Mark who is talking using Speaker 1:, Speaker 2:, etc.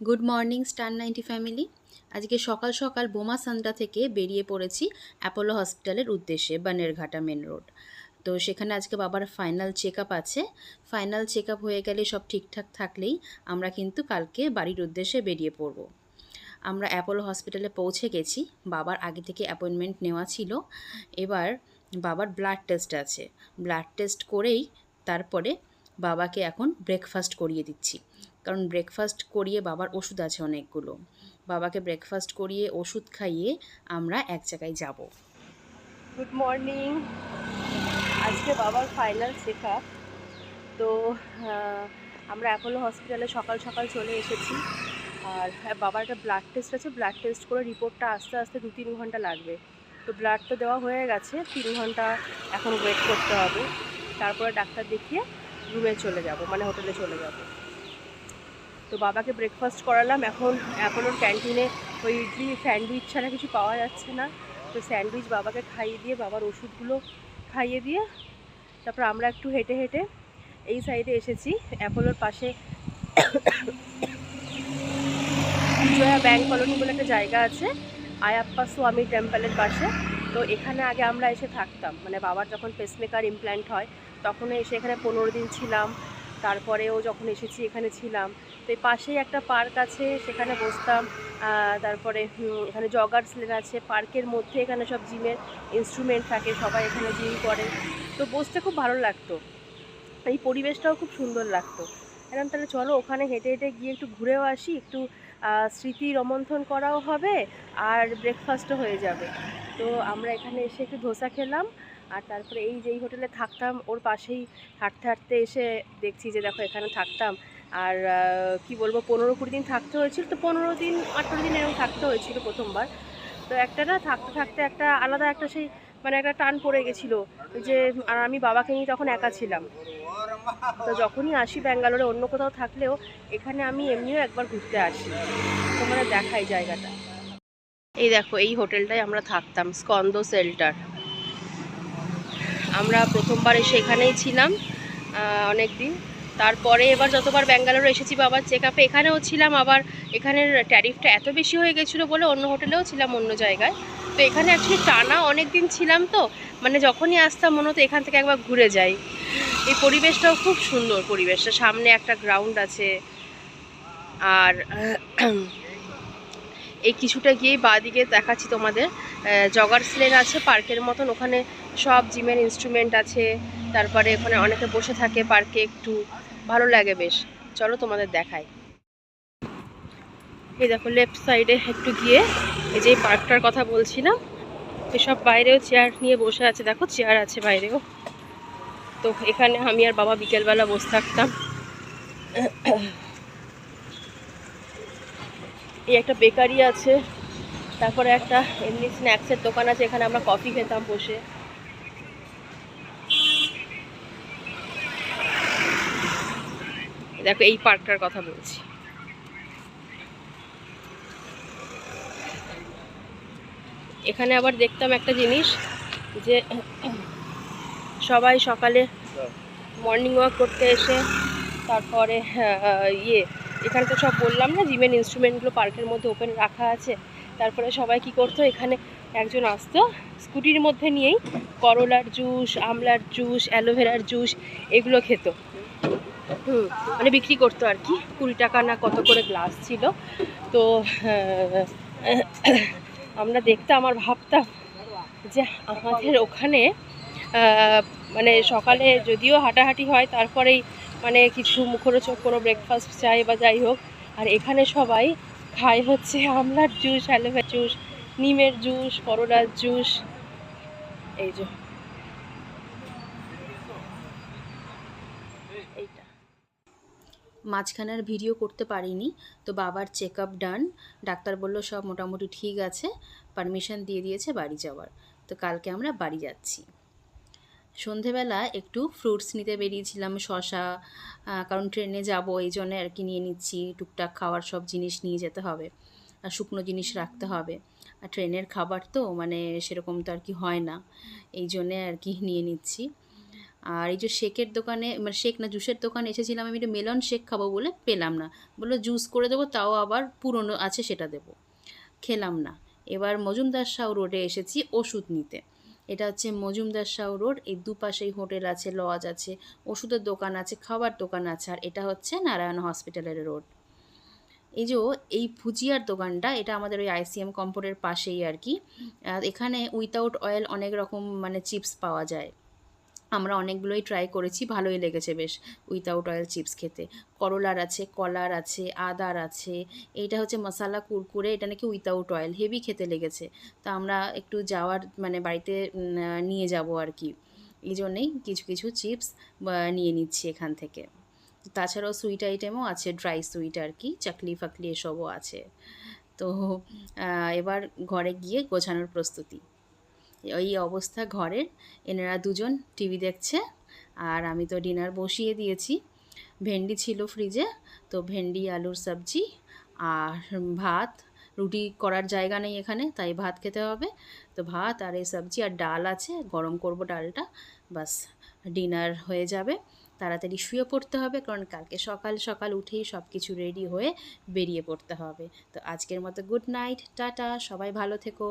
Speaker 1: Good morning, star ninety family. আজকে সকাল সকাল বোমা সান্দ্রা থেকে বেরিয়ে পড়েছি অ্যাপোলো হসপিটালের উদ্দেশ্যে, বানেরঘাটা মেন রোড। তো সেখানে আজকে বাবার ফাইনাল চেক আছে। ফাইনাল চেক হয়ে গেলে সব ঠিকঠাক থাকলেই আমরা কিন্তু কালকে বাড়ির উদ্দেশ্যে বেরিয়ে পড়ব। আমরা অ্যাপোলো হসপিটালে পৌঁছে গেছি। বাবার আগে থেকে অ্যাপয়েন্টমেন্ট নেওয়া ছিল। এবার বাবার ব্লাড টেস্ট আছে। ব্লাড টেস্ট করেই তারপরে বাবাকে এখন ব্রেকফাস্ট করিয়ে দিচ্ছি। কারণ ব্রেকফাস্ট করিয়ে বাবার ওষুধ আছে অনেকগুলো। বাবাকে ব্রেকফাস্ট করিয়ে ওষুধ খাইয়ে আমরা এক জায়গায় যাব।
Speaker 2: গুড মর্নিং আজকে বাবার ফাইনাল চেক তো আমরা অ্যাপোলো হসপিটালে সকাল সকাল চলে এসেছি। আর হ্যাঁ, বাবার একটা ব্লাড টেস্ট আছে। ব্লাড টেস্ট করে রিপোর্টটা আস্তে আস্তে দু তিন ঘণ্টা লাগবে। তো ব্লাড তো দেওয়া হয়ে গেছে। তিন ঘণ্টা এখন ওয়েট করতে হবে। তারপরে ডাক্তার দেখিয়ে রুমে চলে যাব মানে হোটেলে চলে যাব। তো বাবাকে ব্রেকফাস্ট করালাম। এখন অ্যাপোলোর ক্যান্টিনে ওই ইডলি স্যান্ডউইচ ছাড়া কিছু পাওয়া যাচ্ছে না। তো স্যান্ডউইচ বাবাকে খাইয়ে দিয়ে, বাবার ওষুধগুলো খাইয়ে দিয়ে, তারপর আমরা একটু হেঁটে হেঁটে এই সাইডে এসেছি। অ্যাপোলোর পাশে বিজয়া ব্যাংক কলোনি বলে একটা জায়গা আছে, আয়াপ্পা স্বামী টেম্পলের পাশে। তো এখানে আগে আমরা এসে থাকতাম। মানে বাবার যখন পেসমেকার ইমপ্ল্যান্ট হয়, তখন এসে এখানে পনেরো দিন ছিলাম। তারপরেও যখন এসেছি, এখানে ছিলাম। তো এই পাশেই একটা পার্ক আছে, সেখানে বসতাম। তারপরে এখানে জগার্স লেন আছে। পার্কের মধ্যে এখানে সব জিমের ইনস্ট্রুমেন্ট থাকে, সবাই এখানে জিম করে। তো বসতে খুব ভালো লাগতো। এই পরিবেশটাও খুব সুন্দর লাগতো। এখন তাহলে চলো ওখানে হেঁটে হেঁটে গিয়ে একটু ঘুরেও আসি, একটু স্মৃতি রোমন্থন করাও হবে, আর ব্রেকফাস্টও হয়ে যাবে। তো আমরা এখানে এসে একটু ধোসা খেলাম। আর তারপরে এই যেই হোটেলে থাকতাম, ওর পাশেই হাঁটতে হাঁটতে এসে দেখছি যে দেখো এখানে থাকতাম। আর কি বলব, পনেরো কুড়ি দিন থাকতে হয়েছিল, তো পনেরো দিন, আঠেরো দিন এরকম থাকতে হয়েছিল প্রথমবার। তো একটা না থাকতে থাকতে একটা আলাদা একটা সেই মানে একটা টান পড়ে গেছিল যে, আর আমি বাবাকে নিয়ে তখন একা ছিলাম। তো যখনই আসি ব্যাঙ্গালোরে অন্য কোথাও থাকলেও, এখানে আমি এমনিও একবার ঘুরতে আসি। তো মানে দেখাই জায়গাটা। এই দেখো, এই হোটেলটায় আমরা থাকতাম, স্কন্দ সেল্টার। আমরা প্রথমবার এসে এখানেই ছিলাম অনেক দিন তারপরে এবার যতবার ব্যাঙ্গালোরে এসেছি বাবার চেক আপে এখানেও ছিলাম, আবার এখানের ট্যারিফটা এত বেশি হয়ে গেছিল বলে অন্য হোটেলেও ছিলাম অন্য জায়গায়। তো এখানে অ্যাকচুয়ালি টানা অনেক দিন ছিলাম তো মানে যখনই আসতাম মনে হতো এখান থেকে একবার ঘুরে যাই। এই পরিবেশটাও খুব সুন্দর পরিবেশটা, সামনে একটা গ্রাউন্ড আছে। আর এই কিছুটা গিয়েই বাঁদিকে দেখাচ্ছি তোমাদের জগার্স লেন আছে, পার্কের মতন, ওখানে সব জিমের ইনস্ট্রুমেন্ট আছে, তারপরে ওখানে অনেকে বসে থাকে পার্কে একটু ভালো লাগে বেশ। চলো তোমাদের দেখাই। এই দেখো লেফট সাইডে একটু গিয়ে এই যে পার্কটার কথা বলছিলাম, এসব বাইরেও চেয়ার নিয়ে বসে আছে, দেখো চেয়ার আছে বাইরেও। তো এখানে আমি আর বাবা বিকেলবেলা বসে থাকতাম। এই একটা বেকারি আছে, তারপরে একটা এমনি স্ন্যাক্সের দোকান আছে, এখানে আমরা কফি খেতাম বসে। দেখো, এই পার্কটার কথা বলছি। এখানে আবার দেখতাম একটা জিনিস যে সবাই সকালে মর্নিং ওয়াক করতে এসে তারপরে ইয়ে এখানে তো সব বললাম না জিমের ইনস্ট্রুমেন্টগুলো পার্কের মধ্যে ওপেন রাখা আছে। তারপরে সবাই কি করতো, এখানে একজন আসতো, স্কুটির মধ্যে নিয়েই করলার জুস, আমলার জুস, অ্যালোভেরার জুস, এগুলো খেত। মানে বিক্রি করতো আর কি। কুড়ি টাকা না কত করে গ্লাস ছিল। তো আমরা দেখতাম আর ভাবতাম যে আমাদের ওখানে মানে সকালে যদিও হাঁটাহাঁটি হয়, তারপরেই মানে কিছু মুখরোচক কোনো ব্রেকফাস্ট চাই বা যাই হোক। আর এখানে সবাই খায় হচ্ছে আমলার জুস অ্যালোভেরা জুস নিমের জুস করলার জুস এই যে। এইটা।
Speaker 1: মাঝখানে আর ভিডিও করতে পারিনি। তো বাবার চেক আপ ডান। ডাক্তার বলল, সব মোটামুটি ঠিক আছে। পারমিশন দিয়ে দিয়েছে, বাড়ি যাওয়ার। তো কালকে আমরা বাড়ি যাচ্ছি। সন্ধেবেলা একটু ফ্রুটস নিতে বেরিয়েছিলাম, শশা কারণ ট্রেনে যাব, এই জন্য আর কি নিয়ে নিচ্ছি। টুকটাক খাওয়ার সব জিনিস নিয়ে যেতে হবে, আর শুকনো জিনিস রাখতে হবে। আর ট্রেনের খাবার তো মানে সেরকম তো আর কি হয় না। এই জন্যে আর কি নিয়ে নিচ্ছি। আর এই যে শেকের দোকানে মানে শেক না, জুসের দোকানে এসেছিলাম আমি একটু মেলন শেক খাব বলে পেলাম না। বলল জুস করে দেবো, তাও আবার পুরনো আছে সেটা দেবো। খেলাম না। এবার মজুমদার শাহ রোডে এসেছি ওষুধ নিতে। এটা হচ্ছে মজুমদার শাহ রোড, এই দুপাশেই হোটেল আছে, লজ আছে, ওষুধের দোকান আছে, খাবার দোকান আছে, আর এটা হচ্ছে নারায়ণ হসপিটালের রোড। এই যে এই ভুজিয়ার দোকানটা, এটা আমাদের ওই আইসিএম কম্পোর্টের পাশেই আর কি। এখানে উইথাউট অয়েল অনেক রকম মানে চিপস পাওয়া যায়। আমরা অনেকগুলোই ট্রাই করেছি, ভালোই লেগেছে বেশ উইথাউট অয়েল চিপস খেতে। করলার আছে, কলার আছে, আদার আছে, এইটা হচ্ছে মশালা, কুরকুরে, এটা নাকি উইথাউট অয়েল হেভি খেতে লেগেছে। তা আমরা একটু যাওয়ার মানে বাড়িতে নিয়ে যাব আর কি। এই জন্যেই কিছু কিছু চিপস নিয়ে নিচ্ছি এখান থেকে। তাছাড়াও সুইট আইটেমও আছে ড্রাই সুইট আর কি, চাকলি ফাকলি এসবও আছে। তো এবার ঘরে গিয়ে গোছানোর প্রস্তুতি। এই অবস্থা ঘরের। এনারা দুজন টিভি দেখছে আর আমি তো ডিনার বসিয়ে দিয়েছি। ভেন্ডি ছিল ফ্রিজে, তো ভেন্ডি, আলুর সবজি আর ভাত। রুটি করার জায়গা নেই এখানে, তাই ভাত খেতে হবে। তো ভাত আর এই সবজি আর ডাল আছে, গরম করব ডালটা। বাস, ডিনার হয়ে যাবে। তাড়াতাড়ি শুয়ে পড়তে হবে, কারণ কালকে সকাল সকাল উঠেই সব কিছু রেডি হয়ে বেরিয়ে পড়তে হবে। তো আজকের মতো গুড নাইট, টাটা, সবাই ভালো থেকো।